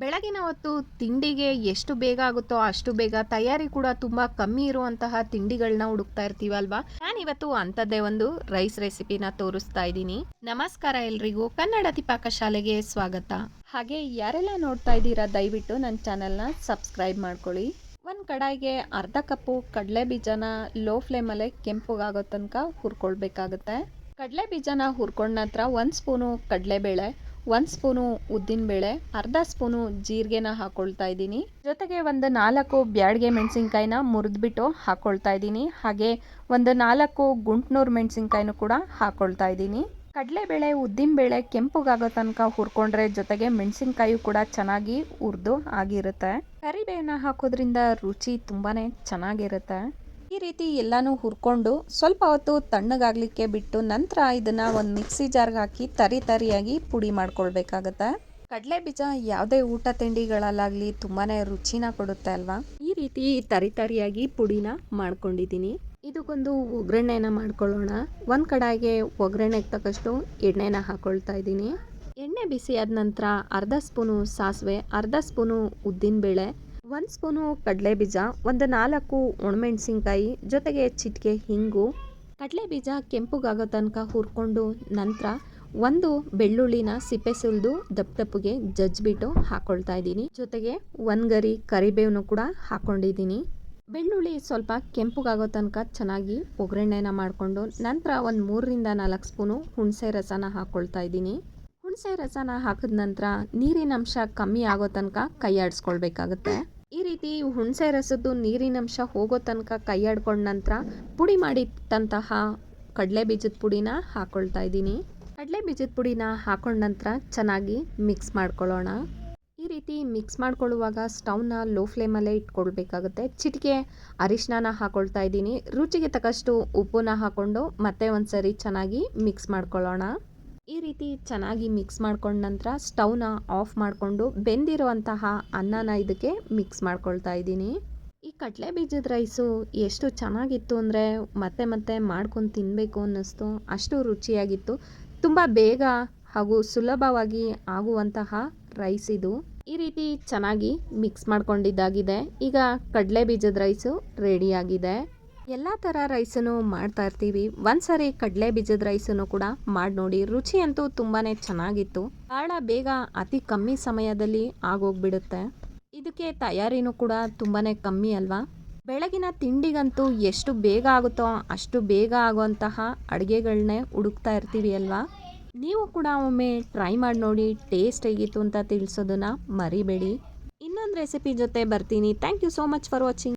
ಬೆಳಗಿನ ಹೊತ್ತು ತಿಂಡಿಗೆ ಎಷ್ಟು ಬೇಗ ಆಗುತ್ತೋ ಅಷ್ಟು ಬೇಗ ತಯಾರಿ ಕೂಡ ತುಂಬ ಕಮ್ಮಿ ಇರುವಂತಹ ತಿಂಡಿಗಳನ್ನ ಹುಡುಕ್ತಾ ಇರ್ತೀವಲ್ವಾ ನಾನಿವತ್ತು ಅಂಥದ್ದೇ ಒಂದು ರೈಸ್ ರೆಸಿಪಿನ ತೋರಿಸ್ತಾ ಇದ್ದೀನಿ. ನಮಸ್ಕಾರ ಎಲ್ರಿಗೂ. ಕನ್ನಡ ತಿಪಾಕ ಶಾಲೆಗೆ ಸ್ವಾಗತ. ಹಾಗೆ ಯಾರೆಲ್ಲ ನೋಡ್ತಾ ಇದ್ದೀರಾ, ದಯವಿಟ್ಟು ನನ್ನ ಚಾನಲ್ನ ಸಬ್ಸ್ಕ್ರೈಬ್ ಮಾಡ್ಕೊಳ್ಳಿ. ಒಂದು ಕಡಾಯಿಗೆ ಅರ್ಧ ಕಪ್ಪು ಕಡಲೆ ಬೀಜನ ಲೋ ಫ್ಲೇಮಲ್ಲೇ ಕೆಂಪುಗಾಗೋ ತನಕ ಹುರ್ಕೊಳ್ಬೇಕಾಗುತ್ತೆ. ಕಡಲೆ ಬೀಜನ ಹುರ್ಕೊಂಡ ನಂತರ ಒಂದು ಸ್ಪೂನು ಕಡಲೆಬೇಳೆ ಒಂದು ಸ್ಪೂನು ಉದ್ದಿನಬೇಳೆ ಅರ್ಧ ಸ್ಪೂನು ಜೀರಿಗೆನ ಹಾಕ್ಕೊಳ್ತಾ ಇದ್ದೀನಿ. ಜೊತೆಗೆ ಒಂದು ನಾಲ್ಕು ಬ್ಯಾಡ್ಗೆ ಮೆಣಸಿನ್ಕಾಯಿನ ಮುರಿದ್ಬಿಟ್ಟು ಹಾಕ್ಕೊಳ್ತಾ ಇದ್ದೀನಿ. ಹಾಗೆ ಒಂದು ನಾಲ್ಕು ಗುಂಟ್ನೂರು ಮೆಣಸಿನ್ಕಾಯಿನೂ ಕೂಡ ಹಾಕೊಳ್ತಾ ಇದ್ದೀನಿ. ಕಡಲೆಬೇಳೆ ಉದ್ದಿನಬೇಳೆ ಕೆಂಪುಗಾಗೋ ತನಕ ಹುರ್ಕೊಂಡ್ರೆ ಜೊತೆಗೆ ಮೆಣಸಿನ್ಕಾಯಿ ಕೂಡ ಚೆನ್ನಾಗಿ ಹುರಿದು ಆಗಿರುತ್ತೆ. ಕರಿಬೇವನ್ನ ಹಾಕೋದ್ರಿಂದ ರುಚಿ ತುಂಬಾ ಚೆನ್ನಾಗಿರುತ್ತೆ. ಈ ರೀತಿ ಎಲ್ಲಾನು ಹುರ್ಕೊಂಡು ಸ್ವಲ್ಪ ಹೊತ್ತು ತಣ್ಣಗಾಗ್ಲಿಕ್ಕೆ ಬಿಟ್ಟು ನಂತರ ಇದನ್ನ ಒಂದು ಮಿಕ್ಸಿ ಜಾರ್ಗೆ ಹಾಕಿ ತರಿ ತರಿಯಾಗಿ ಪುಡಿ ಮಾಡ್ಕೊಳ್ಬೇಕಾಗತ್ತೆ. ಕಡಲೆ ಬೀಜ ಯಾವುದೇ ಊಟ ತಿಂಡಿಗಳಲ್ಲಾಗಲಿ ತುಂಬಾನೇ ರುಚಿನ ಕೊಡುತ್ತೆ ಅಲ್ವಾ? ಈ ರೀತಿ ತರಿ ತರಿಯಾಗಿ ಪುಡಿನ ಮಾಡ್ಕೊಂಡಿದ್ದೀನಿ ಇದಕ್ಕೊಂದು ಒಗ್ಗರಣೆನ ಮಾಡ್ಕೊಳ್ಳೋಣ. ಒಂದು ಕಡಾಯಿಗೆ ಒಗ್ಗರಣೆಗೆ ತಕ್ಕಷ್ಟು ಎಣ್ಣೆನ ಹಾಕೊಳ್ತಾ ಇದ್ದೀನಿ ಎಣ್ಣೆ ಬಿಸಿ ಆದ ನಂತರ ಅರ್ಧ ಸ್ಪೂನು ಸಾಸಿವೆ, ಅರ್ಧ ಸ್ಪೂನು ಉದ್ದಿನಬೇಳೆ ಒಂದು ಸ್ಪೂನು ಕಡಲೆ ಬೀಜ ಒಂದು ನಾಲ್ಕು ಒಣಮೆಣಸಿನ್ಕಾಯಿ, ಜೊತೆಗೆ ಚಿಟಿಕೆ, ಹಿಂಗು. ಕಡಲೆ ಬೀಜ ಕೆಂಪುಗಾಗೋ ತನಕ ಹುರ್ಕೊಂಡು ನಂತರ ಒಂದು ಬೆಳ್ಳುಳ್ಳಿನ ಸಿಪ್ಪೆ ಸುಲಿದು ದಪ್ಪ ದಪ್ಪಗೆ ಜಜ್ಜಿಬಿಟ್ಟು ಹಾಕೊಳ್ತಾ ಇದ್ದೀನಿ. ಜೊತೆಗೆ ಒಂದು ಗರಿ ಕರಿಬೇವನ್ನು ಕೂಡ ಹಾಕ್ಕೊಂಡಿದ್ದೀನಿ ಬೆಳ್ಳುಳ್ಳಿ ಸ್ವಲ್ಪ ಕೆಂಪುಗಾಗೋ ತನಕ ಚೆನ್ನಾಗಿ ಒಗ್ಗರಣೆನ ಮಾಡಿಕೊಂಡು ನಂತರ ಒಂದು ಮೂರರಿಂದ ನಾಲ್ಕು ಸ್ಪೂನು ಹುಣಸೆ ರಸನ ಹಾಕ್ಕೊಳ್ತಾ ಇದ್ದೀನಿ. ಹುಣಸೆ ರಸನ ಹಾಕಿದ ನಂತರ ನೀರಿನ ಅಂಶ ಕಮ್ಮಿ ಆಗೋ ತನಕ ಕೈ ಆಡಿಸ್ಕೊಳ್ಬೇಕಾಗತ್ತೆ ಈ ರೀತಿ ಹುಣಸೆ ರಸದ್ದು ನೀರಿನಂಶ ಹೋಗೋ ತನಕ ಕೈಯಾಡ್ಕೊಂಡ ನಂತರ ಪುಡಿ ಮಾಡಿಟ್ಟಂತಹ ಕಡಲೆ ಬೀಜದ ಪುಡಿನ ಹಾಕೊಳ್ತಾ ಇದ್ದೀನಿ. ಕಡಲೆ ಬೀಜದ ಪುಡಿನ ಹಾಕೊಂಡ ನಂತರ ಚೆನ್ನಾಗಿ ಮಿಕ್ಸ್ ಮಾಡ್ಕೊಳ್ಳೋಣ. ಈ ರೀತಿ ಮಿಕ್ಸ್ ಮಾಡ್ಕೊಳ್ಳುವಾಗ ಸ್ಟವ್ನ ಲೋ ಫ್ಲೇಮಲ್ಲೇ ಇಟ್ಕೊಳ್ಬೇಕಾಗುತ್ತೆ. ಚಿಟಿಕೆ ಅರಿಶಿನ ಹಾಕೊಳ್ತಾ ಇದ್ದೀನಿ. ರುಚಿಗೆ ತಕ್ಕಷ್ಟು ಉಪ್ಪನ್ನ ಹಾಕ್ಕೊಂಡು ಮತ್ತೆ ಒಂದ್ಸರಿ ಚೆನ್ನಾಗಿ ಮಿಕ್ಸ್ ಮಾಡ್ಕೊಳ್ಳೋಣ. ಈ ರೀತಿ ಚೆನ್ನಾಗಿ ಮಿಕ್ಸ್ ಮಾಡ್ಕೊಂಡ ನಂತರ ಸ್ಟವ್ನ ಆಫ್ ಮಾಡಿಕೊಂಡು ಬೆಂದಿರುವಂತಹ ಅನ್ನನ ಇದಕ್ಕೆ ಮಿಕ್ಸ್ ಮಾಡ್ಕೊಳ್ತಾ ಇದ್ದೀನಿ. ಈ ಕಡಲೆ ಬೀಜದ ರೈಸು ಎಷ್ಟು ಚೆನ್ನಾಗಿತ್ತು ಅಂದರೆ ಮತ್ತೆ ಮತ್ತೆ ಮಾಡ್ಕೊಂಡು ತಿನ್ನಬೇಕು ಅನ್ನಿಸ್ತು. ಅಷ್ಟು ರುಚಿಯಾಗಿತ್ತು. ತುಂಬ ಬೇಗ ಹಾಗೂ ಸುಲಭವಾಗಿ ಆಗುವಂತಹ ರೈಸ್ ಇದು. ಈ ರೀತಿ ಚೆನ್ನಾಗಿ ಮಿಕ್ಸ್ ಮಾಡ್ಕೊಂಡಿದ್ದಾಗಿದೆ. ಈಗ ಕಡಲೆ ಬೀಜದ ರೈಸು ರೆಡಿಯಾಗಿದೆ ಎಲ್ಲ ಥರ ರೈಸನ್ನು ಮಾಡ್ತಾ ಇರ್ತೀವಿ. ಒಂದ್ಸರಿ ಕಡಲೆ ಬೀಜದ ರೈಸನ್ನು ಕೂಡ ಮಾಡಿ ನೋಡಿ. ರುಚಿ ಅಂತೂ ತುಂಬಾ ಚೆನ್ನಾಗಿತ್ತು. ಬಹಳ ಬೇಗ ಅತಿ ಕಮ್ಮಿ ಸಮಯದಲ್ಲಿ ಆಗೋಗ್ಬಿಡುತ್ತೆ. ಇದಕ್ಕೆ ತಯಾರಿನೂ ಕೂಡ ತುಂಬಾ ಕಮ್ಮಿ ಅಲ್ವಾ? ಬೆಳಗಿನ ತಿಂಡಿಗಂತೂ ಎಷ್ಟು ಬೇಗ ಆಗುತ್ತೋ ಅಷ್ಟು ಬೇಗ ಆಗುವಂತಹ ಅಡುಗೆಗಳನ್ನೇ ಹುಡುಕ್ತಾ ಇರ್ತೀವಿ ಅಲ್ವಾ? ನೀವು ಕೂಡ ಒಮ್ಮೆ ಟ್ರೈ ಮಾಡಿ ನೋಡಿ. ಟೇಸ್ಟ್ ಹೇಗಿತ್ತು ಅಂತ ತಿಳಿಸೋದನ್ನ ಮರಿಬೇಡಿ. ಇನ್ನೊಂದು ರೆಸಿಪಿ ಜೊತೆ ಬರ್ತೀನಿ. Thank you so much for watching.